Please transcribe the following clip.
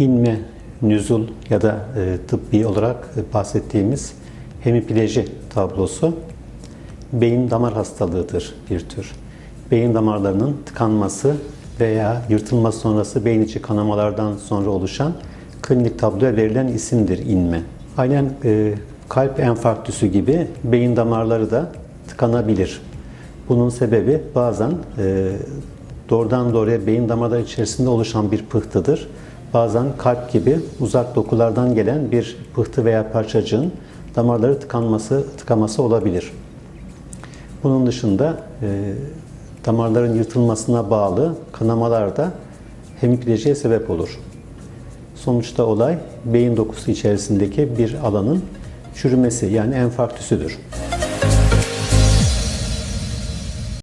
inme, nüzul ya da e, tıbbi olarak bahsettiğimiz hemipleji tablosu beyin damar hastalığıdır bir tür. Beyin damarlarının tıkanması veya yırtılması sonrası beyin içi kanamalardan sonra oluşan klinik tabloya verilen isimdir inme. Aynen e, kalp enfarktüsü gibi beyin damarları da tıkanabilir. Bunun sebebi bazen e, doğrudan doğruya beyin damarları içerisinde oluşan bir pıhtıdır. Bazen kalp gibi uzak dokulardan gelen bir pıhtı veya parçacığın damarları tıkanması, tıkaması olabilir. Bunun dışında e, damarların yırtılmasına bağlı kanamalar da hemiplejiye sebep olur. Sonuçta olay beyin dokusu içerisindeki bir alanın çürümesi yani enfarktüsüdür.